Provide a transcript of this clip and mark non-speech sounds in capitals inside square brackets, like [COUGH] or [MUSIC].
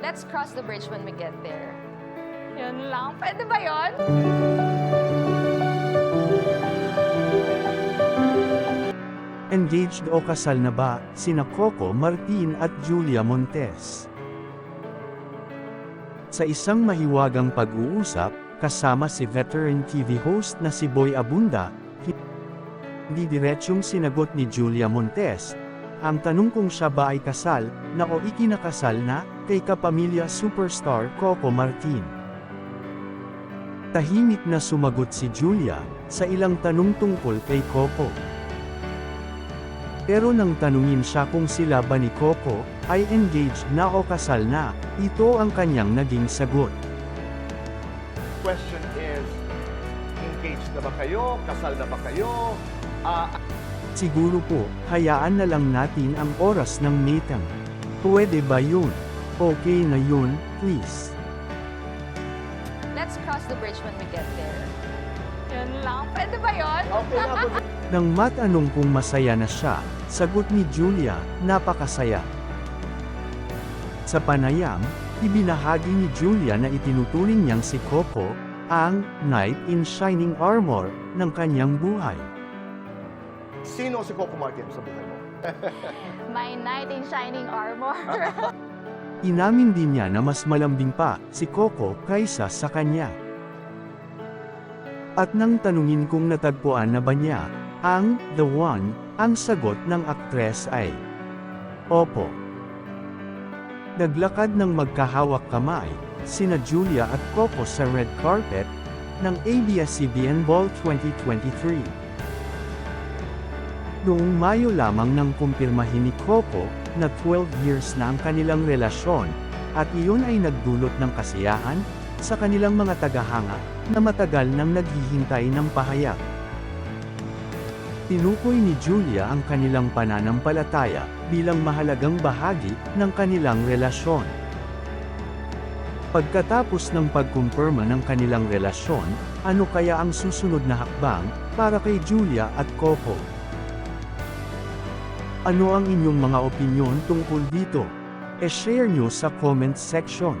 Let's cross the bridge when we get there. Yun lang. Pwede ba yun? Engaged o kasal na ba, sina Coco Martin at Julia Montes? Sa isang mahiwagang pag-uusap, kasama si veteran TV host na si Boy Abunda, hindi diretsyong sinagot ni Julia Montes, ang tanong kung siya ba ay kasal, na o ikinakasal na, kay kapamilya superstar Coco Martin. Tahimik na sumagot si Julia, sa ilang tanong tungkol kay Coco. Pero nang tanungin siya kung sila ba ni Coco, ay engaged na o kasal na, ito ang kanyang naging sagot. Question is, engaged na ba kayo? Kasal na ba kayo? Ah, Siguro po, hayaan na lang natin ang oras ng meeting. Pwede ba yun? Okay na yun, please. Let's cross the bridge when we get there. Yun lang. Pwede ba yun? okay na? [LAUGHS] Nang matanong kung masaya na siya, sagot ni Julia, napakasaya. Sa panayam, ibinahagi ni Julia na itinuturing niyang si Coco, ang knight in shining armor ng kanyang buhay. Sino si Coco Martin sa buhay mo? [LAUGHS] My knight in shining armor. [LAUGHS] Inamin din niya na mas malambing pa si Coco kaysa sa kanya. At nang tanungin kung natagpuan na ba niya ang The One, ang sagot ng aktres ay Opo. Naglakad ng magkahawak kamay, sina Julia at Coco sa red carpet ng ABS-CBN Ball 2023. Noong Mayo lamang nang kumpirmahin ni Coco na 12 years na ang kanilang relasyon, at iyon ay nagdulot ng kasiyahan sa kanilang mga tagahanga na matagal nang naghihintay ng pahayag. Tinukoy ni Julia ang kanilang pananampalataya bilang mahalagang bahagi ng kanilang relasyon. Pagkatapos ng pagkumpirma ng kanilang relasyon, ano kaya ang susunod na hakbang para kay Julia at Coco? Ano ang inyong mga opinyon tungkol dito? E-share nyo sa comment section.